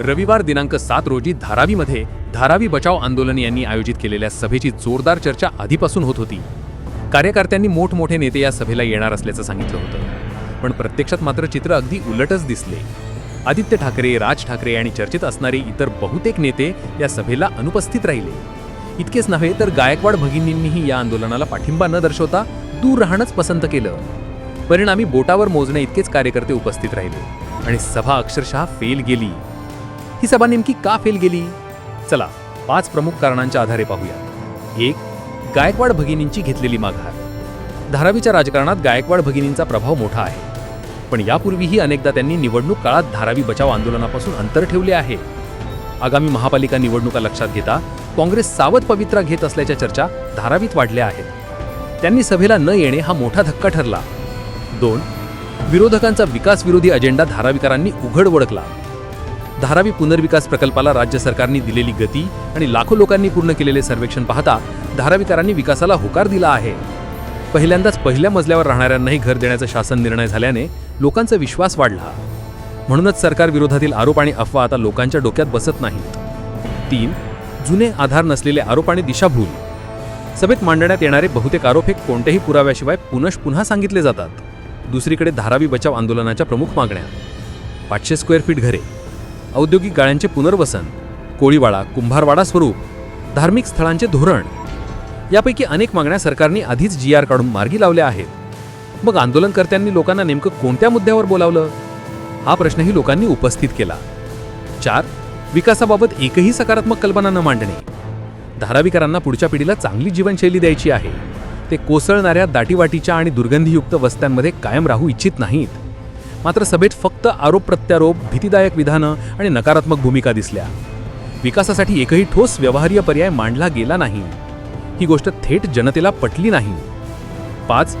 रविवार दिनांक सात रोजी धारावीमध्ये धारावी बचाव आंदोलन यांनी आयोजित केलेल्या सभेची जोरदार चर्चा आधीपासून होत होती. कार्यकर्त्यांनी मोठमोठे नेते या सभेला येणार असल्याचं सांगितलं होतं. पण प्रत्यक्षात मात्र चित्र अगदी उलटच दिसले. आदित्य ठाकरे राज ठाकरे आणि चर्चेत असणारे इतर बहुतेक नेते या सभेला अनुपस्थित राहिले. इतकेच नव्हे तर गायकवाड भगिनींनीही या आंदोलनाला पाठिंबा न दर्शवता दूर राहणंच पसंत केलं. परिणामी बोटावर मोजणे इतकेच कार्यकर्ते उपस्थित राहिले आणि सभा अक्षरशः फेल गेली. ही सभा नेमकी का फेल गेली? चला पाच प्रमुख कारणांच्या आधारे पाहूया. एक गायकवाड भगिनींची घेतलेली माघार. धारावीच्या राजकारणात गायकवाड भगिनींचा प्रभाव मोठा आहे. पण यापूर्वीही अनेकदा त्यांनी निवडणूक काळात धारावी बचाव आंदोलनापासून अंतर ठेवले आहे. आगामी महापालिका निवडणुका लक्षात घेता काँग्रेस सावध पवित्रा घेत असल्याच्या चर्चा धारावीत वाढल्या आहेत. त्यांनी सभेला न येणे हा मोठा धक्का ठरला. दोन विरोधकांचा विकासविरोधी अजेंडा धारावीकरांनी उघड ओळखला. धारावी पुनर्विकास प्रकल्पाला राज्य सरकारने दिलेली गती आणि लाखो लोकांनी पूर्ण केलेले सर्वेक्षण पाहता धारावीकरांनी विकासाला होकार दिला आहे. पहिल्यांदाच पहिल्या मजल्यावर राहणाऱ्यांनाही घर देण्याचा शासन निर्णय झाल्याने लोकांचा विश्वास वाढला. म्हणूनच सरकार विरोधातील आरोप आणि अफवा आता लोकांच्या डोक्यात बसत नाहीत. तीन जुने आधार नसलेले आरोप आणि दिशाभूल. सभेत मांडण्यात येणारे बहुतेक आरोप हे कोणत्याही पुराव्याशिवाय पुनश पुन्हा सांगितले जातात. दुसरीकडे धारावी बचाव आंदोलनाच्या प्रमुख मागण्या. पाचशे स्क्वेअर फीट घरे. औद्योगिक गाळ्यांचे पुनर्वसन कोळीवाडा कुंभारवाडा स्वरूप धार्मिक स्थळांचे धोरण यापैकी अनेक मागण्या सरकारने आधीच जी आर काढून मार्गी लावल्या आहेत. मग आंदोलनकर्त्यांनी लोकांना नेमकं कोणत्या मुद्द्यावर बोलावलं? हा प्रश्नही लोकांनी उपस्थित केला. चार विकासाबाबत एकही सकारात्मक कल्पना न मांडणे. धारावीकरांना पुढच्या पिढीला चांगली जीवनशैली द्यायची आहे. ते कोसळणाऱ्या दाटीवाटीच्या आणि दुर्गंधीयुक्त वस्त्यांमध्ये कायम राहू इच्छित नाहीत. मात्र सभेत फक्त आरोप प्रत्यारोप भीतीदायक विधानं आणि नकारात्मक भूमिका दिसल्या. विकासासाठी एकही ठोस व्यवहार्य पर्याय मांडला गेला नाही. ही गोष्ट थेट जनतेला पटली नाही. पाच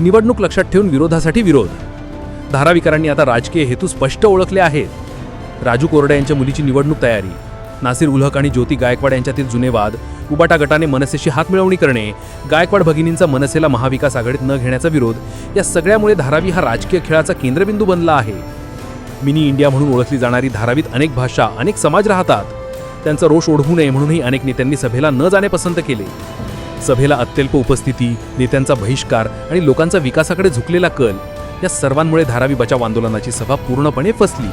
निवडणूक लक्षात ठेवून विरोधासाठी विरोध. धाराविकारांनी आता राजकीय हेतू स्पष्ट ओळखले आहेत. राजू कोरडे यांच्या मुलीची निवडणूक तयारी. नासिर उलहक आणि ज्योती गायकवाड यांच्यातील जुने वाद कुबाटा गटाने मनसेशी हातमिळवणी करणे गायकवाड भगिनींचा मनसेला महाविकास आघाडीत न घेण्याचा विरोध या सगळ्यामुळे धारावी हा राजकीय खेळाचा केंद्रबिंदू बनला आहे. मिनी इंडिया म्हणून ओळखली जाणारी धारावीत अनेक भाषा अनेक समाज राहतात. त्यांचा रोष ओढवू नये म्हणूनही अनेक नेत्यांनी सभेला न जाणे पसंत केले. सभेला अत्यल्प उपस्थिती नेत्यांचा बहिष्कार आणि लोकांचा विकासाकडे झुकलेला कल या सर्वांमुळे धारावी बचाव आंदोलनाची सभा पूर्णपणे फसली.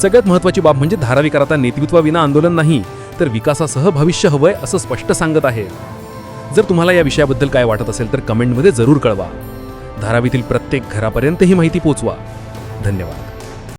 सगळ्यात महत्त्वाची बाब म्हणजे धारावीकर आता नेतृत्वाविना आंदोलन नाही तर विकासासह भविष्य हवंय असं स्पष्ट सांगत आहे. जर तुम्हाला या विषयाबद्दल काय वाटत असेल तर कमेंटमध्ये जरूर कळवा. धारावीतील प्रत्येक घरापर्यंत ही माहिती पोचवा. धन्यवाद.